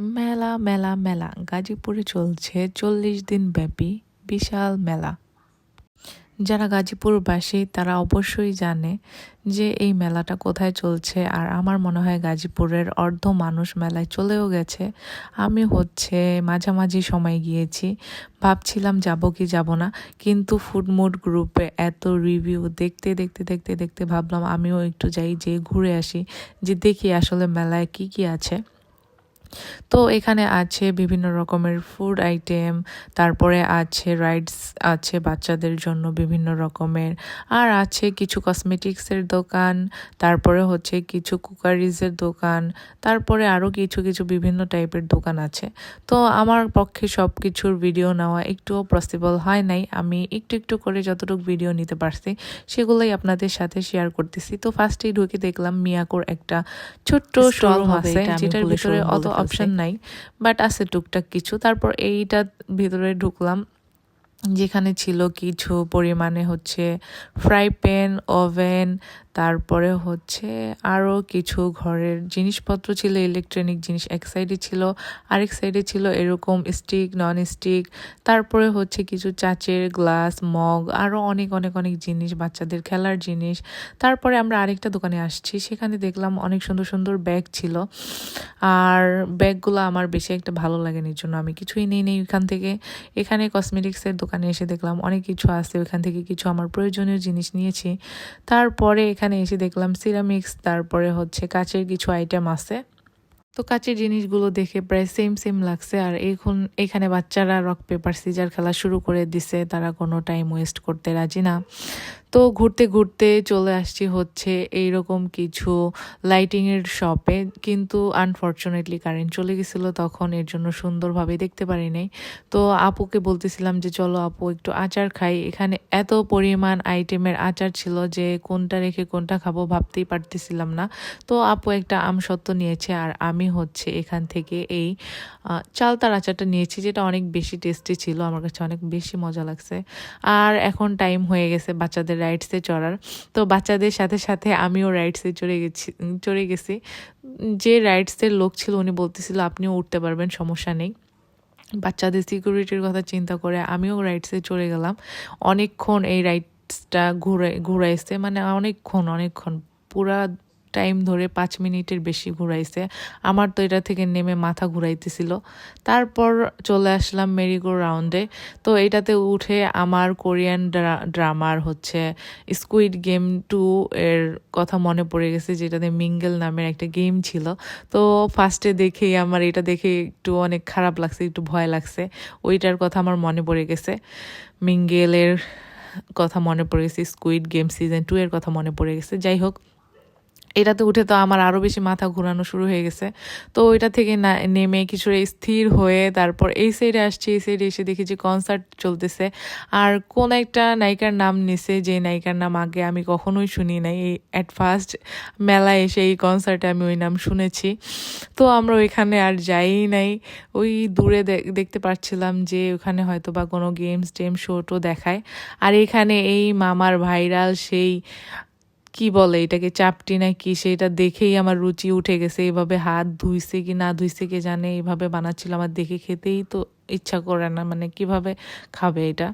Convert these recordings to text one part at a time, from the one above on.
মেলা মেলা মেলা গাজীপুরে চলছে চল্লিশ দিন ব্যাপী বিশাল মেলা। যারা গাজীপুরবাসী তারা অবশ্যই জানে যে এই মেলাটা কোথায় চলছে আর আমার মনে হয় গাজীপুরের অর্ধ মানুষ মেলায় চলেও গেছে। আমি হচ্ছে মাঝামাঝি সময় গিয়েছি, ভাবছিলাম যাব কি যাব না, কিন্তু ফুডমুড গ্রুপে এত রিভিউ দেখতে দেখতে দেখতে দেখতে ভাবলাম আমিও একটু যাই যে ঘুরে আসি, যে দেখি আসলে মেলায় কি কি আছে। তো এখানে আছে বিভিন্ন রকমের ফুড আইটেম তারপরে আছে রাইডস আছে বাচ্চাদের জন্য বিভিন্ন রকমের আর আছে কিছু কসমেটিক্সের দোকান তারপরে হচ্ছে কিছু কুকারিজের দোকান তারপরে আরও কিছু কিছু বিভিন্ন টাইপের দোকান আছে তো আমার পক্ষে সব কিছুর ভিডিও নেওয়া একটুও পসিবল হয় নাই আমি একটু একটু করে যতটুকু ভিডিও নিতে পারছি সেগুলোই আপনাদের সাথে শেয়ার করতেছি তো ফার্স্টেই ঢুকে দেখলাম মিয়াকোর একটা ছোট্ট স্টল আছে যেটার ভিতরে অত। অপশন নাই বাট আছে টুকটাক কিছু। তারপর এইটা ভিতরে ঢুকলাম যেখানে ছিল কিছু পরিমাণে হচ্ছে ফ্রাই প্যান ওভেন তারপরে হচ্ছে আরও কিছু ঘরের জিনিসপত্র ছিল ইলেকট্রনিক জিনিস এক সাইডে ছিল, আরেক সাইডে ছিল এরকম স্টিক নন স্টিক তারপরে হচ্ছে কিছু চাচের গ্লাস মগ আরও অনেক অনেক অনেক জিনিস, বাচ্চাদের খেলার জিনিস। তারপরে আমরা আরেকটা দোকানে আসছি, সেখানে দেখলাম অনেক সুন্দর সুন্দর ব্যাগ ছিল। আর ব্যাগগুলো আমার বেশি একটা ভালো লাগেনি, এর জন্য আমি কিছুই নিই নেই ওইখান থেকে। এখানে কসমেটিক্সের দোকানে এসে দেখলাম অনেক কিছু আছে, ওইখান থেকে কিছু আমার প্রয়োজনীয় জিনিস নিয়েছি। তারপরে এখানে এসে দেখলাম সিরামিক্স, তারপরে হচ্ছে কাচের কিছু আইটেম আছে। তো কাচের জিনিসগুলো দেখে প্রায় সেম সেম লাগছে। আর এখন এখানে বাচ্চারা রক পেপার সিজার খেলা শুরু করে দিছে। তারা কোনো টাইম ওয়েস্ট করতে রাজি না। তো ঘুরতে ঘুরতে চলে আসছি হচ্ছে এইরকম কিছু লাইটিংয়ের শপে কিন্তু আনফর্চুনেটলি কারেন্ট চলে গেছিল, তখন এর জন্য সুন্দরভাবে দেখতে পারি নাই। তো আপুকে বলতেছিলাম যে, চলো আপু, একটু আচার খাই। এখানে এত পরিমাণ আইটেমের আচার ছিল যে, কোনটা রেখে কোনটা খাব ভাবতেই পারতেছিলাম না। তো আপু একটা আমসত্ত্ব নিয়েছে, আর আমি হচ্ছে এখান থেকে এই চালতার আচারটা নিয়েছি, যেটা অনেক বেশি টেস্টি ছিল। আমার কাছে অনেক বেশি মজা লাগছে। আর এখন টাইম হয়ে গেছে বাচ্চাদের রাইডসে চড়ার। তো বাচ্চাদের সাথে সাথে আমিও রাইডসে চড়ে গেছি চড়ে গেছি। যে রাইডসের লোক ছিল উনি বলতেছিল, আপনিও উঠতে পারবেন, সমস্যা নেই। বাচ্চাদের সিকিউরিটির কথা চিন্তা করে আমিও রাইডসে চড়ে গেলাম। অনেকক্ষণ এই রাইডসটা ঘুরে, ঘুরাইছে মানে অনেকক্ষণ অনেকক্ষণ। পুরা টাইম ধরে পাঁচ মিনিটের বেশি ঘুরাইছে। আমার তো এটা থেকে নেমে মাথা ঘুরাইতেছিল। তারপর চলে আসলাম মেরিগো রাউন্ডে তো এটাতে উঠে আমার কোরিয়ান ড্রামার হচ্ছে স্কুইড গেম টু এর কথা মনে পড়ে গেছে, যেটাতে মিঙ্গেল নামের একটা গেম ছিল। তো ফার্স্টে দেখেই আমার এটা দেখে একটু অনেক খারাপ লাগছে, একটু ভয় লাগছে। ওইটার কথা আমার মনে পড়ে গেছে। মিঙ্গেলের কথা মনে পড়ে গেছে স্কুইড গেম সিজন টু এর কথা মনে পড়ে গেছে। যাই হোক এটাতে উঠে তো আমার আরও বেশি মাথা ঘোরানো শুরু হয়ে গেছে। তো ওইটা থেকে না, নেমে কিছুটা স্থির হয়ে তারপর এই সাইডে আসছি, এই সাইডে এসে দেখি যে কনসার্ট চলতেছে। আর কোন একটা নায়িকার নাম নিছে, যে নায়িকার নাম আগে আমি কখনোই শুনি নাই। এই অ্যাট ফার্স্ট মেলায় এসে এই কনসার্টে আমি ওই নাম শুনেছি। তো আমরা ওইখানে আর যাই নাই। ওই দূরে দেখতে পাচ্ছিলাম যে ওখানে হয়তো বা কোনো গেমস টেম শো টো দেখায়। আর এখানে এই মামার ভাইরাল সেই কি বলে এটাকে, চাপটি না কি সেটা দেখেই আমার রুচি উঠে গেছে। এভাবে হাত ধুইছে কি না ধুইছে কি জানে এইভাবে বানাচ্ছিল আমার দেখে খেতেই তো ইচ্ছা করে না। মানে কীভাবে খাবে এটা?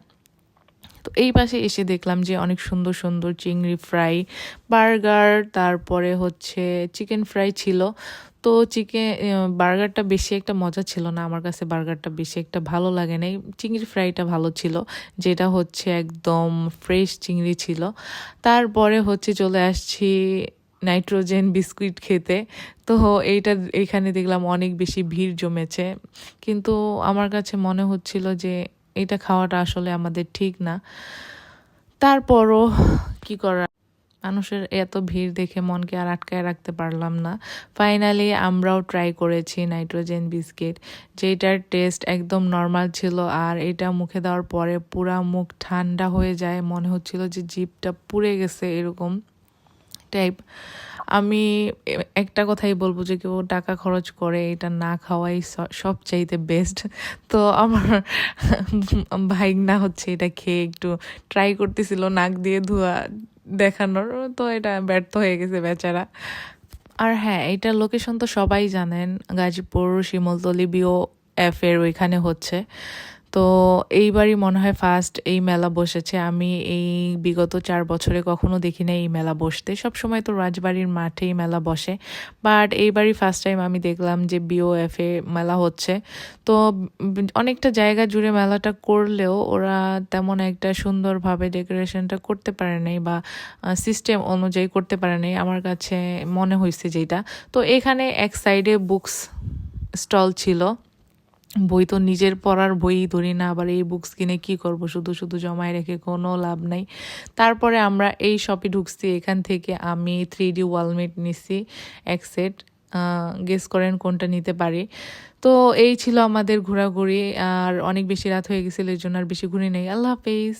তো এই পাশে এসে দেখলাম যে অনেক সুন্দর সুন্দর চিংড়ি ফ্রাই বার্গার, তারপরে হচ্ছে চিকেন ফ্রাই ছিল। তো চিকেন বার্গারটা বেশি একটা মজা ছিল না আমার কাছে। বার্গারটা বেশি একটা ভালো লাগে নাই। চিংড়ি ফ্রাইটা ভালো ছিল, যেটা হচ্ছে একদম ফ্রেশ চিংড়ি ছিল। তারপরে হচ্ছে চলে আসছি নাইট্রোজেন বিস্কুট খেতে। তো এইটা এখানে দেখলাম অনেক বেশি ভিড় জমেছে। কিন্তু আমার কাছে মনে হচ্ছিল যে এটা খাওয়াটা আসলে আমাদের ঠিক না। তারপরও কি করা মানুষের এত ভিড় দেখে মনকে আর আটকায় রাখতে পারলাম না। ফাইনালি আমরাও ট্রাই করেছি নাইট্রোজেন বিস্কিট যেটার টেস্ট একদম নর্মাল ছিল আর এটা মুখে দেওয়ার পরে পুরা মুখ ঠান্ডা হয়ে যায়। মনে হচ্ছিল যে জিভটা পুড়ে গেছে এরকম টাইপ আমি একটা কথাই বলব যে কেউ টাকা খরচ করে এটা না খাওয়াই স- সবচাইতে বেস্ট তো আমার ভাই না হচ্ছে এটা খেয়ে একটু ট্রাই করতেছিল, নাক দিয়ে ধোয়া দেখানোর তো এটা ব্যর্থ হয়ে গেছে বেচারা। আর হ্যাঁ এটা লোকেশন তো সবাই জানেন, গাজীপুর, শিমলতলি বিও এফ এর ওইখানে হচ্ছে। তো এইবারই মনে হয় ফার্স্ট এই মেলা বসেছে। আমি এই বিগত চার বছরে কখনো দেখি না এই মেলা বসতে। সব সময় তো রাজবাড়ির মাঠেই মেলা বসে। বাট এইবারই ফার্স্ট টাইম আমি দেখলাম যে বিওএফ মেলা হচ্ছে। তো অনেকটা জায়গা জুড়ে মেলাটা করলেও ওরা তেমন একটা সুন্দরভাবে ডেকোরেশনটা করতে পারে নাই বা সিস্টেম অনুযায়ী করতে পারে নাই। আমার কাছে মনে হয়েছে যেটা তো এখানে এক সাইডে বুকস স্টল ছিল। বই তো নিজের পড়ার বই ধরি না, আবার এই বুকস কিনে কি করব? শুধু শুধু জমায় রেখে কোনো লাভ নাই। তারপরে আমরা এই শপে ঢুকছি, এখান থেকে আমি থ্রি ডি ওয়ালমেট নিছি, এক সেট গেস করেন কোনটা নিতে পারি। তো এই ছিল আমাদের ঘোরাঘুরি, আর অনেক বেশি রাত হয়ে গেছিল এর জন্য আর বেশি ঘুরি নেই। আল্লাহ হাফেজ।